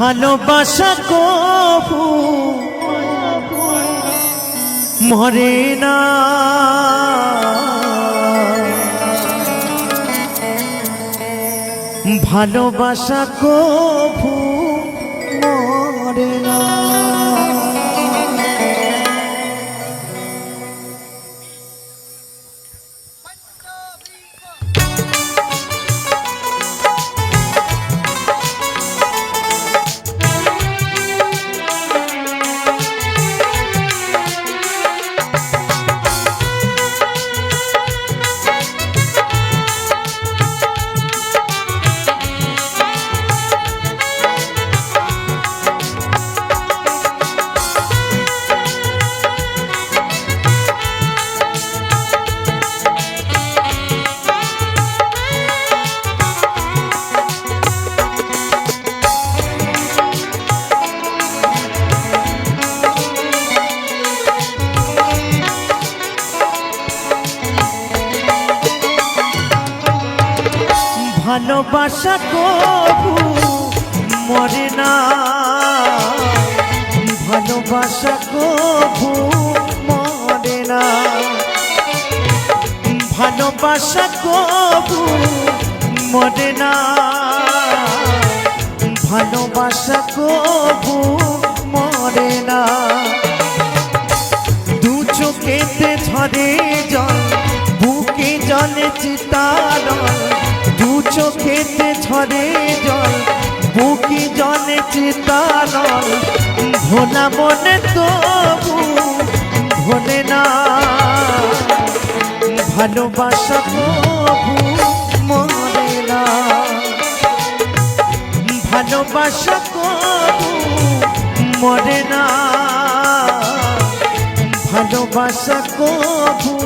ভালোবাসা কবু মরে না। ভালোবাসা কবু মরে না। ভালোবাসা কবু মরে না। ভালোবাসা কবু মরে না। ভালোবাসা কবু মরে না। ভালোবাসা কবু মরে না। দু চোখেতে ঝরে জল, বুকে জলে চিতারল দু চোখেতে ঝরে জল, বুকে জলে চিতারল। ভোলা মনে তবু ভোলে না। ভালোবাসা প্রভু মরে না। ভালোবাসা কবু মরে না। ভালোবাসা কবু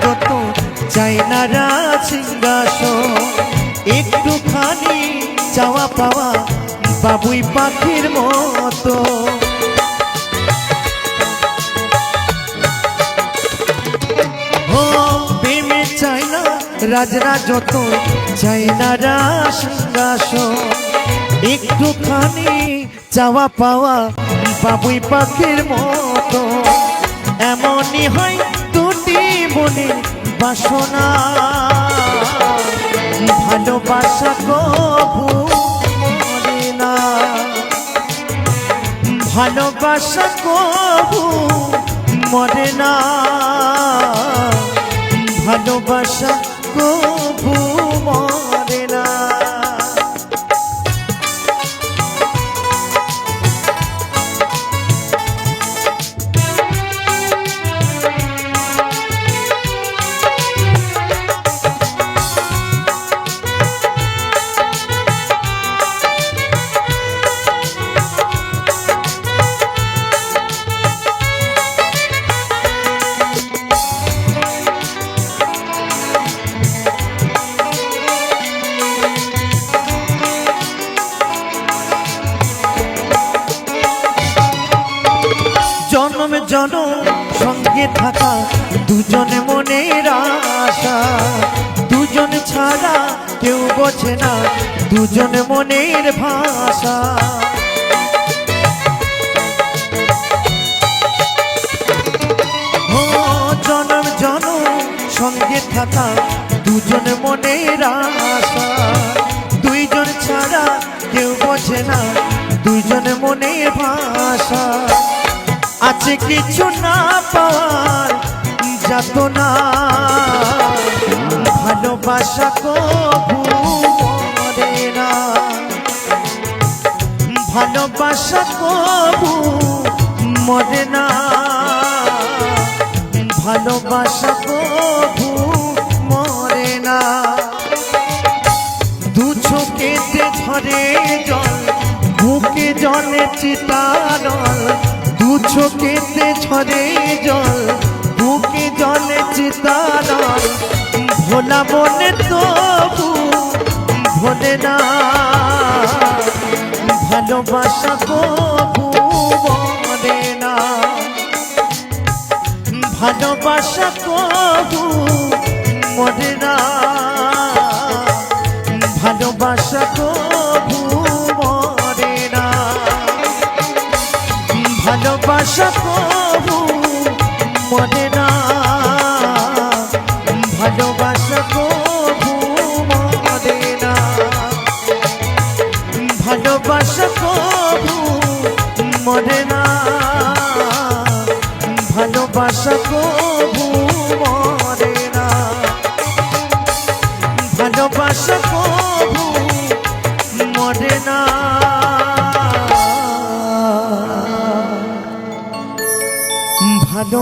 যত চাই না রাজ একটুখানি চাওয়া পাওয়া বাবুই পাখির মতো। ও, প্রেমে চাই রাজরা যত। চাই না রাজ একটুখানি চাওয়া পাওয়া বাবুই পাখির মতো। এমনই হয় মনে বাসনা ভালোবাসা কবু না। ভালোবাসা কবু মরে না। ভালোবাসা কবু মরে জনম সঙ্গে থাকা, দুজনে মনের আশা। দুজন ছাড়া কেউ বোঝে না, দুজন মনের ভাষা। জনম জনম সঙ্গে থাকা, দুজন মনের আশা। দুইজন ছাড়া কেউ বোঝে না দুইজন মনের ভাষা। আছে কিছু না পাওয়ার যাত না ভালোবাসা কবু মরে না। ভালোবাসা কবু মরে না। ভালোবাসা কবু মরে না। দু চোখেতে ঝরে জল, বুকে জলে চিতারল। দু চোখেতে জল, বুকে জলে চিতারল ভোলা মনে তবু ভোলে না। ভালোবাসা কবু মরে না। ভালোবাসা কবু মরে না। ভালোবাসা কবু আশা প্রভু মনে না। ভালোবাসা প্রভু মনে না। ভালোবাসা প্রভু মনে না। ভালোবাসা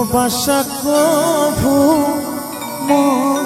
ভালোবাসা কভু মন